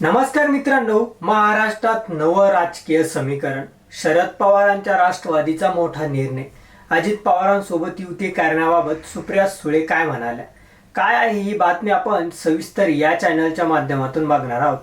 नमस्कार मित्रांनो महाराष्ट्रात नवं राजकीय समीकरण. शरद पवारांच्या राष्ट्रवादीचा मोठा निर्णय. अजित पवारांसोबत युती करण्याबाबत सुप्रिया सुळे काय म्हणाल्या? काय आहे ही बातमी आपण सविस्तर या चॅनलच्या माध्यमातून बघणार आहोत.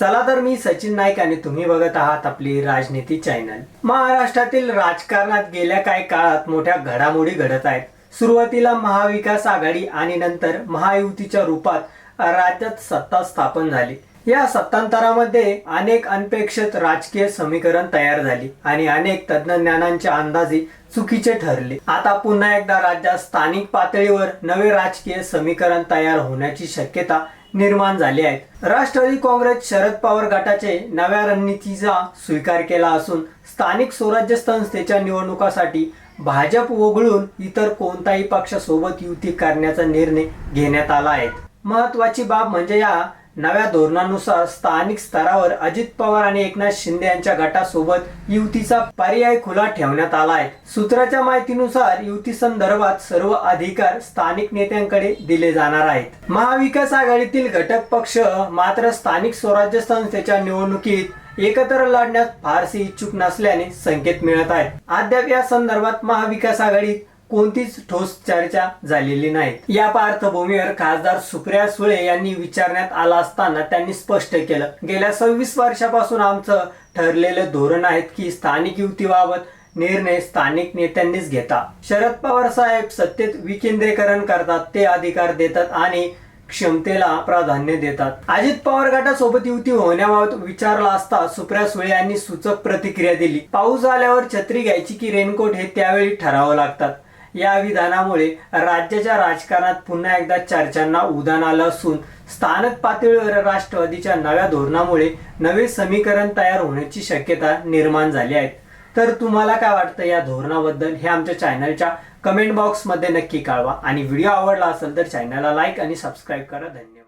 चला तर मी सचिन नाईक आणि तुम्ही बघत आहात आपली राजनीती चॅनल. महाराष्ट्रातील राजकारणात गेल्या काही काळात मोठ्या घडामोडी घडत आहेत. सुरुवातीला महाविकास आघाडी आणि नंतर महायुतीच्या रूपात राज्यात सत्ता स्थापन झाली. या सत्तांतरामध्ये अनेक अनपेक्षित राजकीय समीकरण तयार झाली आणि अनेक तज्ज्ञानांचे अंदाजे चुकीचे ठरले. आता पुन्हा एकदा राज्यात स्थानिक पातळीवर नवे राजकीय समीकरण तयार होण्याची शक्यता निर्माण झाली आहे. राष्ट्रवादी काँग्रेस शरद पवार गटाचे नव्या रणनीतीचा स्वीकार केला असून स्थानिक स्वराज्य संस्थेच्या निवडणुकासाठी भाजप वगळून इतर कोणताही पक्षासोबत युती करण्याचा निर्णय घेण्यात आला आहे. महत्वाची बाब म्हणजे या नव्या धोरणानुसार स्थानिक स्तरावर अजित पवार आणि एकनाथ शिंदे यांच्या गटासोबत युतीचा पर्याय खुला ठेवण्यात आला आहे सूत्राच्या माहितीनुसार युती संदर्भात सर्व अधिकार स्थानिक नेत्यांकडे दिले जाणार आहेत. महाविकास आघाडीतील घटक पक्ष मात्र स्थानिक स्वराज्य संस्थेच्या निवडणुकीत एकत्र लढण्यात फारसे इच्छुक नसल्याने संकेत मिळत आहेत. अद्याप या संदर्भात महाविकास आघाडीत कोणतीच ठोस चर्चा झालेली नाही. या पार्श्वभूमीवर खासदार सुप्रिया सुळे यांनी विचारण्यात आला असताना त्यांनी स्पष्ट केलं. गेल्या सव्वीस वर्षापासून आमचं ठरलेलं धोरण आहे की स्थानिक युतीबाबत निर्णय स्थानिक नेत्यांनीच घेता. शरद पवार साहेब सत्तेत विकेंद्रीकरण करतात ते अधिकार देतात आणि क्षमतेला प्राधान्य देतात. अजित पवार गटासोबत युती होण्याबाबत विचारला असता सुप्रिया सुळे यांनी सूचक प्रतिक्रिया दिली. पाऊस आल्यावर छत्री घ्यायची की रेनकोट हे त्यावेळी ठरावं लागतात. या विधानामुळे राज्याच्या राजकारणात पुन्हा एकदा चर्चांना उदान आलं असून स्थानिक पातळीवर राष्ट्रवादीच्या नव्या धोरणामुळे नवे समीकरण तयार होण्याची शक्यता निर्माण झाली आहे. तर तुम्हाला काय वाटतं या धोरणाबद्दल हे आमच्या चॅनलच्या कमेंट बॉक्समध्ये नक्की कळवा. आणि व्हिडिओ आवडला असेल तर चॅनलला लाईक आणि सबस्क्राईब करा. धन्यवाद.